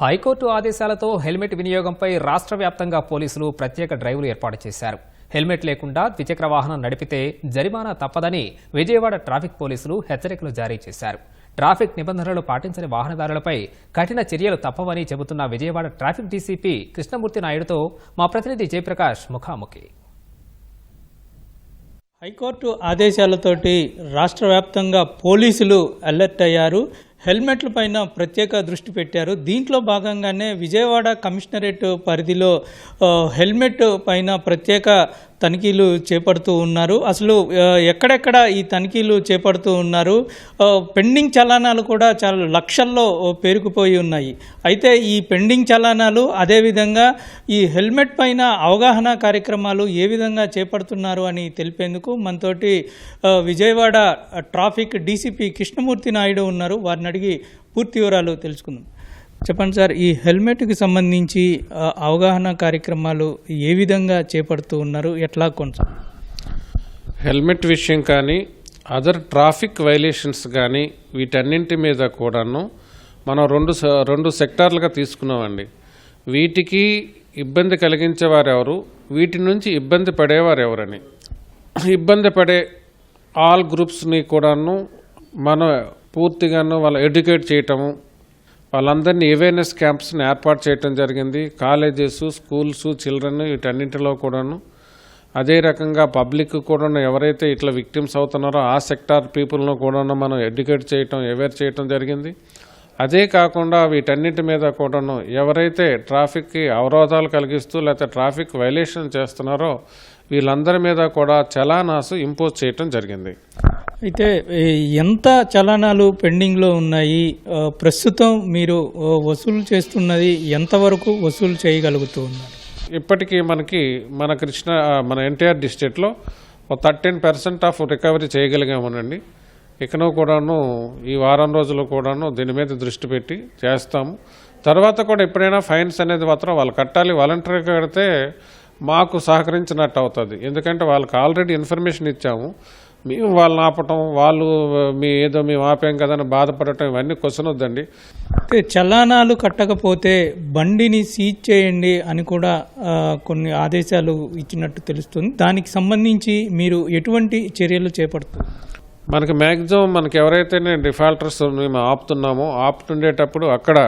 High court ఆదేశాలతో helmet వినియోగంపై రాష్ట్ర వ్యాప్తంగా పోలీసులు ప్రత్యేక డ్రైవ్లు ఏర్పాటు చేశారు. హెల్మెట్ లేకుండా ద్విచక్ర వాహనం నడిపితే జరిమానా తప్పదని విజయవాడ ట్రాఫిక్ పోలీసులు హెచ్చరికలు జారీ చేశారు. ట్రాఫిక్ నిబంధనలు పాటించని వాహనదారులపై కఠిన చర్యలు తప్పవని చెబుతున్న విజయవాడ ట్రాఫిక్ డీసీపీ కృష్ణమూర్తి నాయుడుతో మా ప్రతినిధి జయప్రకాష్ ముఖాముఖి. హైకోర్టు ఆదేశాలతోటి రాష్ట్ర వ్యాప్తంగా పోలీసులు అలర్ట్ అయ్యారు. హెల్మెట్ల పైన ప్రత్యేక దృష్టి పెట్టారు. దీంట్లో భాగంగానే విజయవాడ కమిషనరేట్ పరిధిలో హెల్మెట్ పైన ప్రత్యేక తనిఖీలు చేపడుతూ ఉన్నారు. అసలు ఎక్కడెక్కడ ఈ తనిఖీలు చేపడుతూ ఉన్నారు? పెండింగ్ చలానాలు కూడా చాలా లక్షల్లో పేరుకుపోయి ఉన్నాయి. అయితే ఈ పెండింగ్ చలానాలు అదేవిధంగా ఈ హెల్మెట్ పైన అవగాహన కార్యక్రమాలు ఏ విధంగా చేపడుతున్నారు అని తెలిపేందుకు మనతోటి విజయవాడ ట్రాఫిక్ డీసీపీ కృష్ణమూర్తి నాయుడు ఉన్నారు. వారిని అడిగి పూర్తి వివరాలు తెలుసుకుందాం. చెప్పండి సార్ ఈ హెల్మెట్కి సంబంధించి అవగాహన కార్యక్రమాలు ఏ విధంగా చేపడుతూ ఉన్నారు? ఎట్లా కొనసాగు హెల్మెట్ విషయం కానీ అదర్ ట్రాఫిక్ వైలేషన్స్ కానీ వీటన్నింటి మీద కూడాను మనం రెండు స- రెండు సెక్టార్లుగా తీసుకున్నామండి. వీటికి ఇబ్బంది కలిగించేవారు ఎవరు వీటి నుంచి ఇబ్బంది పడేవారు ఎవరని. ఇబ్బంది పడే ఆల్ గ్రూప్స్ని కూడాను మనం పూర్తిగాను వాళ్ళ ఎడ్యుకేట్ చేయటము వాళ్ళందరినీ అవేర్నెస్ క్యాంప్స్ని ఏర్పాటు చేయటం జరిగింది. కాలేజెస్ స్కూల్స్ చిల్డ్రన్ వీటన్నింటిలో కూడాను. అదే రకంగా పబ్లిక్ కూడా ఎవరైతే ఇట్లా విక్టిమ్స్ అవుతున్నారో ఆ సెక్టార్ పీపుల్ను కూడా మనం ఎడ్యుకేట్ చేయటం అవేర్ చేయటం జరిగింది. అదే కాకుండా వీటన్నిటి మీద కూడాను ఎవరైతే ట్రాఫిక్కి అవరోధాలు కలిగిస్తూ లేకపోతే ట్రాఫిక్ వైలేషన్ చేస్తున్నారో వీళ్ళందరి మీద కూడా చలానాసు ఇంపోజ్ చేయటం జరిగింది. అయితే ఎంత చలనాలు పెండింగ్లో ఉన్నాయి? ప్రస్తుతం మీరు వసూలు చేస్తున్నది ఎంతవరకు వసూలు చేయగలుగుతూ ఉన్నారు ఇప్పటికీ మనకి మన కృష్ణ మన ఎన్టీఆర్ డిస్టిక్లో థర్టీన్ పర్సెంట్ ఆఫ్ రికవరీ చేయగలిగామనండి. ఇకనో కూడాను ఈ వారం రోజులు కూడాను దీని మీద దృష్టి పెట్టి చేస్తాము. తర్వాత కూడా ఎప్పుడైనా ఫైన్స్ అనేది మాత్రం వాళ్ళు కట్టాలి వాలంటరీగా కడితే మాకు సహకరించినట్టు అవుతుంది. ఎందుకంటే వాళ్ళకి ఆల్రెడీ ఇన్ఫర్మేషన్ ఇచ్చాము. మేము వాళ్ళని ఆపటం వాళ్ళు మీ ఏదో మేము ఆపాం కదా అని బాధపడటం ఇవన్నీ క్వశ్చన్ వద్దండి అయితే చలానాలు కట్టకపోతే బండిని సీజ్ చేయండి అని కూడా కొన్ని ఆదేశాలు ఇచ్చినట్టు తెలుస్తుంది. దానికి సంబంధించి మీరు ఎటువంటి చర్యలు చేపడుతున్నారు? మనకి మ్యాక్సిమం మనకి ఎవరైతే డిఫాల్టర్స్ మేము ఆపుతున్నామో ఆపుతుండేటప్పుడు అక్కడ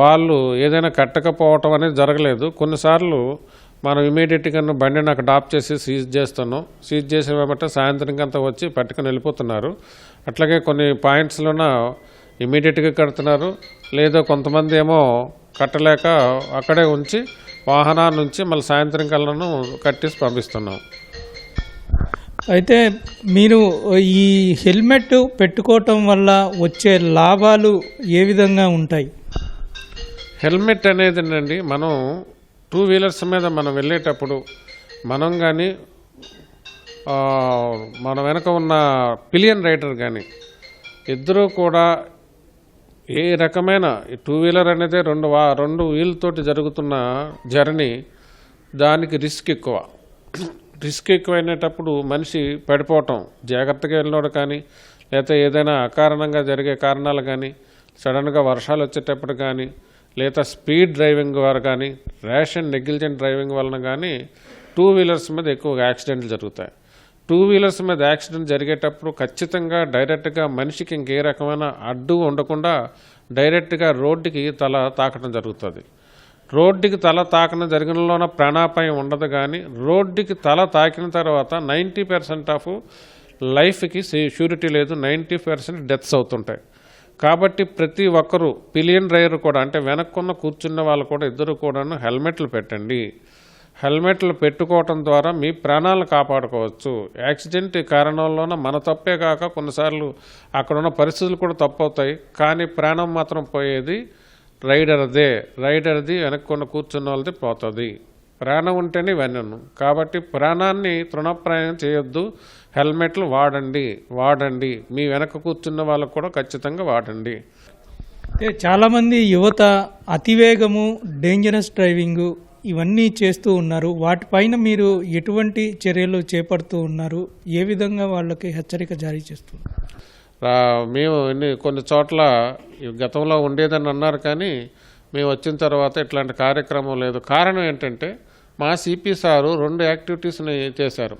వాళ్ళు ఏదైనా కట్టకపోవటం అనేది జరగలేదు. కొన్నిసార్లు మనం ఇమీడియట్గా బండిని అక్కడ డాప్ చేసి సీజ్ చేస్తున్నాం. సీజ్ చేసిన వెంబట సాయంత్రం అంతా వచ్చి పట్టుకుని వెళ్ళిపోతున్నారు. అట్లాగే కొన్ని పాయింట్స్లోన ఇమీడియట్గా కడుతున్నారు. లేదా కొంతమంది ఏమో కట్టలేక అక్కడే ఉంచి వాహనాల నుంచి మళ్ళీ సాయంత్రం కల్లాను కట్టేసి పంపిస్తున్నాం. అయితే మీరు ఈ హెల్మెట్ పెట్టుకోవటం వల్ల వచ్చే లాభాలు ఏ విధంగా ఉంటాయి? హెల్మెట్ అనేది అండి మనం టూ వీలర్స్ మీద మనం వెళ్ళేటప్పుడు మనం కానీ మన వెనక ఉన్న పిలియన్ రైడర్ కానీ ఇద్దరూ కూడా ఏ రకమైన టూ వీలర్ అనేది రెండు వా రెండు వీల్తోటి జరుగుతున్న జర్నీ దానికి రిస్క్ ఎక్కువ. రిస్క్ ఎక్కువైనటప్పుడు మనిషి పడిపోవటం జాగ్రత్తగా వెళ్ళినోడు కానీ లేకపోతే ఏదైనా అకారణంగా జరిగే కారణాలు కానీ సడన్గా వర్షాలు వచ్చేటప్పుడు కానీ లేదా స్పీడ్ డ్రైవింగ్ ద్వారా కానీ ర్యాష్ అండ్ నెగ్లిజెంట్ డ్రైవింగ్ వలన కానీ టూ వీలర్స్ మీద ఎక్కువగా యాక్సిడెంట్లు జరుగుతాయి. టూ వీలర్స్ మీద యాక్సిడెంట్ జరిగేటప్పుడు ఖచ్చితంగా డైరెక్ట్గా మనిషికి ఇంకే రకమైన అడ్డు ఉండకుండా డైరెక్ట్గా రోడ్డుకి తల తాకడం జరుగుతుంది. రోడ్డుకి తల తాకడం జరిగినలోన ప్రాణాపాయం ఉండదు కానీ రోడ్డుకి తల తాకిన తర్వాత నైంటీ పర్సెంట్ ఆఫ్ లైఫ్కి షూరిటీ లేదు నైంటీ పర్సెంట్ డెత్స్ అవుతుంటాయి. కాబట్టి ప్రతి ఒక్కరూ పిలియన్ డ్రైవర్ కూడా అంటే వెనక్కున్న కూర్చున్న వాళ్ళు కూడా ఇద్దరు కూడాను హెల్మెట్లు పెట్టండి. హెల్మెట్లు పెట్టుకోవటం ద్వారా మీ ప్రాణాలను కాపాడుకోవచ్చు. యాక్సిడెంట్ కారణంలోన మన తప్పే కాక కొన్నిసార్లు అక్కడ ఉన్న పరిస్థితులు కూడా తప్పు అవుతాయి కానీ ప్రాణం మాత్రం పోయేది రైడర్దే. రైడర్ది వెనక్కున్న కూర్చున్న వాళ్ళది పోతుంది. ప్రాణం ఉంటేనే వెన్నను కాబట్టి ప్రాణాన్ని తృణప్రాయం చేయొద్దు. హెల్మెట్లు వాడండి వాడండి. మీ వెనక కూర్చున్న వాళ్ళకు కూడా ఖచ్చితంగా వాడండి. అయితే చాలామంది యువత అతివేగము డేంజరస్ డ్రైవింగు ఇవన్నీ చేస్తూ ఉన్నారు. వాటిపైన మీరు ఎటువంటి చర్యలు చేపడుతూ ఉన్నారు? ఏ విధంగా వాళ్ళకి హెచ్చరిక జారీ చేస్తున్నారు? మేము కొన్ని చోట్ల గతంలో ఉండేదని అన్నారు కానీ మేము వచ్చిన తర్వాత ఇట్లాంటి కార్యక్రమం లేదు. కారణం ఏంటంటే మా సిపి సారు రెండు యాక్టివిటీస్ని చేశారు.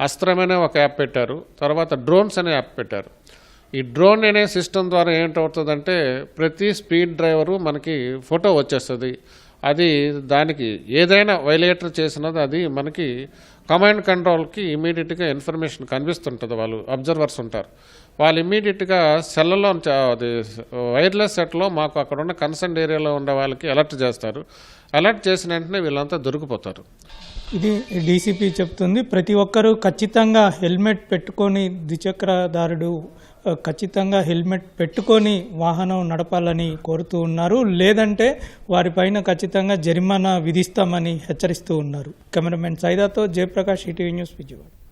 అస్త్రమనే ఒక యాప్ పెట్టారు తర్వాత డ్రోన్స్ అనే యాప్ పెట్టారు. ఈ డ్రోన్ అనే సిస్టమ్ ద్వారా ఏంటవుతుందంటే ప్రతి స్పీడ్ డ్రైవరు మనకి ఫోటో వచ్చేస్తుంది. అది దానికి ఏదైనా వైలేటర్ చేసినది అది మనకి కమాండ్ కంట్రోల్కి ఇమీడియట్గా ఇన్ఫర్మేషన్ కనిపిస్తుంటుంది. వాళ్ళు అబ్జర్వర్స్ ఉంటారు. వాళ్ళు ఇమీడియట్గా సెల్లలో అది వైర్లెస్ సెట్లో మాకు అక్కడ ఉన్న కన్సర్న్ ఏరియాలో ఉండే వాళ్ళకి అలర్ట్ చేస్తారు. అలర్ట్ చేసిన వెంటనే వీళ్ళంతా దొరికిపోతారు. ఇది డీసీపీ చెప్తుంది. ప్రతి ఒక్కరూ ఖచ్చితంగా హెల్మెట్ పెట్టుకొని ద్విచక్రదారుడు ఖచ్చితంగా హెల్మెట్ పెట్టుకొని వాహనం నడపాలని కోరుతూ ఉన్నారు. లేదంటే వారిపైన ఖచ్చితంగా జరిమానా విధిస్తామని హెచ్చరిస్తూ ఉన్నారు. కెమెరామెన్ సైదాతో జయప్రకాష్ ఈటీవీ న్యూస్ విజయవాడ.